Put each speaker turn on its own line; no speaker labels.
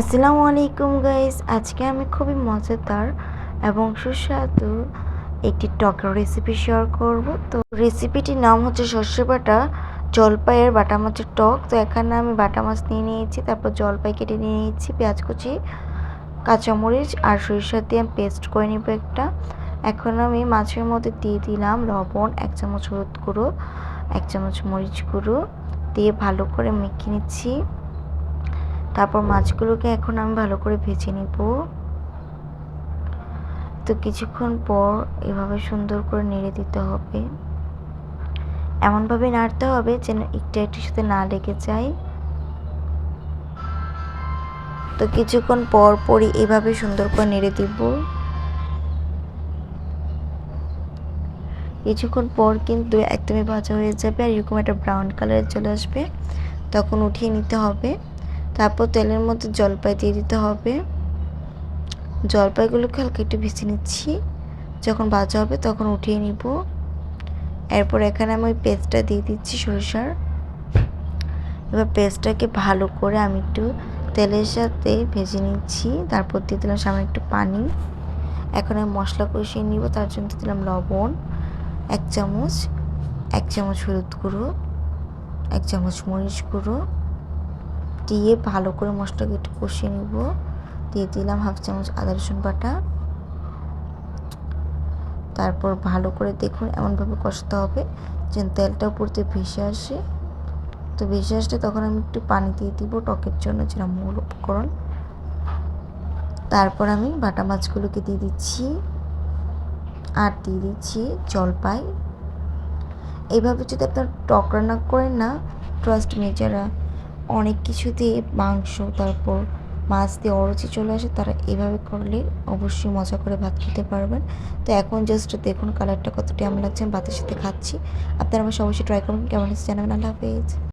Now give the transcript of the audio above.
আসসালামু আলাইকুম গাইস আজকে আমি খুবই মজাদার এবং সুস্বাদু একটি টকের রেসিপি শেয়ার করব। তো রেসিপিটির নাম হচ্ছে সর্ষে বাটা, জলপাইয়ের বাটা মাছের টক। তো এখানে আমি বাটা মাছ নিয়ে নিয়েছি, তারপর জলপাই কেটে নিয়ে নিয়েছি, পেঁয়াজ কুচি, কাঁচামরিচ আর সরিষা দিয়ে আমি পেস্ট করে নিব একটা। এখন আমি মাছের মধ্যে দিয়ে দিলাম লবণ, এক চামচ হলুদ গুঁড়ো, এক চামচ মরিচ গুঁড়ো, দিয়ে ভালো করে মেখে নিচ্ছি। তারপর মাছগুলোকে এখন আমি ভালো করে ভেজে নিব। তো কিছুক্ষণ পর এভাবে সুন্দর করে নেড়ে দিতে হবে। এমনভাবে নাড়তে হবে যেন একটা একটির সাথে না লেগে যায়। তো কিছুক্ষণ পর পরই এভাবে সুন্দর করে নেড়ে দিব। কিছুক্ষণ পর কিন্তু একদমই ভাজা হয়ে যাবে আর এরকম একটা ব্রাউন কালারের চলে আসবে। তখন উঠিয়ে নিতে হবে। তারপর তেলের মধ্যে জলপাই দিয়ে দিতে হবে। জলপাইগুলোকে হালকা একটু ভেজে নিচ্ছি। যখন ভাজা হবে তখন উঠিয়ে নিব। এরপর এখানে আমি ওই পেস্টটা দিয়ে দিচ্ছি সরিষার। এবার পেস্টটাকে ভালো করে আমি একটু তেলের সাথে ভেজে নিচ্ছি। তারপর দিয়ে দিলাম সামনে একটু পানি। এখন আমি মশলা কষিয়ে নিব, তার জন্য দিলাম লবণ, এক চামচ এক চামচ হলুদ গুঁড়ো, এক চামচ মরিচ গুঁড়ো। দিয়ে ভালো করে মশলাকে একটু কষিয়ে নিব। দিয়ে দিলাম হাফ চামচ আদা রসুন বাটা। তারপর ভালো করে দেখুন এমনভাবে কষতে হবে যেন তেলটা উপর দিয়ে ভেসে আসে। তো ভেসে আসলে তখন আমি একটু পানি দিয়ে দিব টকের জন্য, যেটা মূল উপকরণ। তারপর আমি বাটা মাছগুলোকে দিয়ে দিচ্ছি আর দিয়ে দিচ্ছি জলপাই। এইভাবে যদি আপনার টক রান্না করেন না ট্রাস্ট মি যারা অনেক কিছু দিয়ে মাংস, তারপর মাছ দিয়ে অরুচি চলে আসে, তারা এভাবে করলে অবশ্যই মজা করে ভাত খেতে পারবেন। তো এখন জাস্ট দেখুন কালারটা কতটা আমি লাগছে, আমি ভাতের সাথে খাচ্ছি। আপনারা আমার সবাই ট্রাই করুন। কেমন জানাবেন, আল্লাহ হাফেজ।